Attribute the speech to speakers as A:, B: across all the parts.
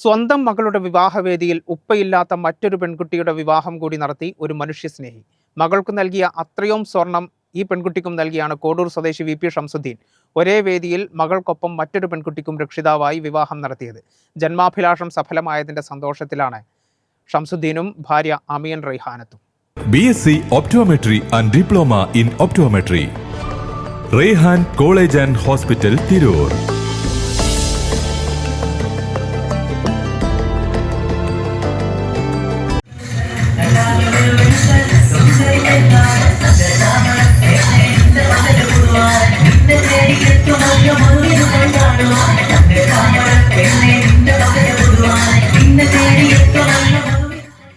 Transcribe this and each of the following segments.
A: സ്വന്തം മകളുടെ വിവാഹവേദിയിൽ ഉപ്പയില്ലാത്ത മറ്റൊരു പെൺകുട്ടിയുടെ വിവാഹം കൂടി നടത്തി ഒരു മനുഷ്യസ്നേഹി. മകൾക്ക് നൽകിയ അത്രയും സ്വർണം ഈ പെൺകുട്ടിക്കും നൽകിയാണ് കോടൂർ സ്വദേശി വി പി ഷംസുദ്ദീൻ. ഒരേ വേദിയിൽ മകൾക്കൊപ്പം മറ്റൊരു പെൺകുട്ടിക്കും രക്ഷിതാവായി വിവാഹം നടത്തിയത്. ജന്മാഭിലാഷം സഫലമായതിന്റെ സന്തോഷത്തിലാണ് ഷംസുദ്ദീനും ഭാര്യ Amiyan റൈഹാനത്തും.
B: B S C optometry and diploma in optometry Raihan college and hospital Tirur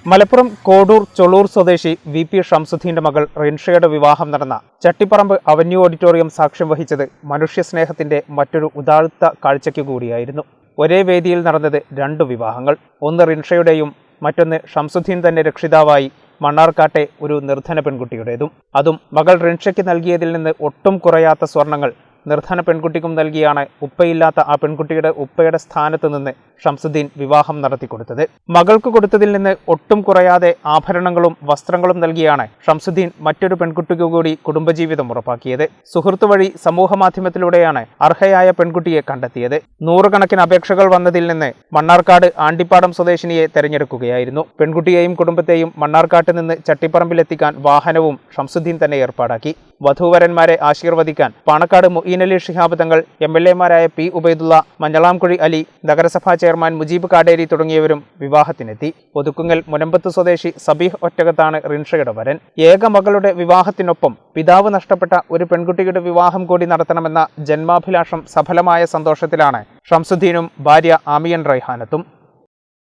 A: Malappuram Kodur Cholur സ്വദേശി വി പി ഷംസുദ്ദീന്റെ മകൾ റിൻഷയുടെ വിവാഹം നടന്ന ചട്ടിപ്പറമ്പ് അവന്യൂ ഓഡിറ്റോറിയം സാക്ഷ്യം വഹിച്ചത് മനുഷ്യസ്നേഹത്തിന്റെ മറ്റൊരു ഉദാത്ത കാഴ്ചയ്ക്കു കൂടിയായിരുന്നു. ഒരേ വേദിയിൽ നടന്നത് രണ്ട് വിവാഹങ്ങൾ. ഒന്ന് റിൻഷയുടെയും മറ്റൊന്ന് ഷംസുദ്ദീൻ തന്നെ രക്ഷിതാവായി മണ്ണാർക്കാട്ടെ ഒരു നിർധന പെൺകുട്ടിയുടേതും. അതും മകൾ റിൻഷയ്ക്ക് നൽകിയതിൽ നിന്ന് ഒട്ടും കുറയാത്ത സ്വർണങ്ങൾ നിർധന പെൺകുട്ടിക്കും നൽകിയാണ് ഉപ്പയില്ലാത്ത ആ പെൺകുട്ടിയുടെ ഉപ്പയുടെ സ്ഥാനത്ത് നിന്ന് ഷംസുദ്ദീൻ വിവാഹം നടത്തി നടത്തിക്കൊടുത്തത് മകൾക്ക് കൊടുത്തതിൽ നിന്ന് ഒട്ടും കുറയാതെ ആഭരണങ്ങളും വസ്ത്രങ്ങളും നൽകിയാണ് ഷംസുദ്ദീൻ മറ്റൊരു പെൺകുട്ടിക്ക് കൂടി കുടുംബജീവിതം ഉറപ്പാക്കിയത്. സുഹൃത്തു വഴി സമൂഹ മാധ്യമത്തിലൂടെയാണ് അർഹയായ പെൺകുട്ടിയെ കണ്ടെത്തിയത്. നൂറുകണക്കിന് അപേക്ഷകൾ വന്നതിൽ നിന്ന് മണ്ണാർക്കാട് ആണ്ടിപ്പാടം സ്വദേശിനിയെ തെരഞ്ഞെടുക്കുകയായിരുന്നു. പെൺകുട്ടിയെയും കുടുംബത്തെയും മണ്ണാർക്കാട്ട് നിന്ന് ചട്ടിപ്പറമ്പിലെത്തിക്കാൻ വാഹനവും ഷംസുദ്ദീൻ തന്നെ ഏർപ്പാടാക്കി. വധൂവരന്മാരെ ആശീർവദിക്കാൻ പാണക്കാട് മൊയ്നലി ഷിഹാബ് തങ്ങൾ എം എൽ എമാരായ പി ഉബൈദുള്ള മഞ്ഞളാംകുഴി അലി നഗരസഭാ ചെയർമാൻ മുജീബ് കാടേരി തുടങ്ങിയവരും വിവാഹത്തിനെത്തി. ഒതുക്കുങ്ങൽ മുനമ്പത്ത് സ്വദേശി സബീഹ് ഒറ്റകത്താണ് റിൻഷയുടെ വരൻ. ഏക മകളുടെ വിവാഹത്തിനൊപ്പം പിതാവ് നഷ്ടപ്പെട്ട ഒരു പെൺകുട്ടിയുടെ വിവാഹം കൂടി നടത്തണമെന്ന ജന്മാഭിലാഷം സഫലമായ സന്തോഷത്തിലാണ് ഷംസുദ്ദീനും ഭാര്യ ആമിയൻ റൈഹാനത്തും.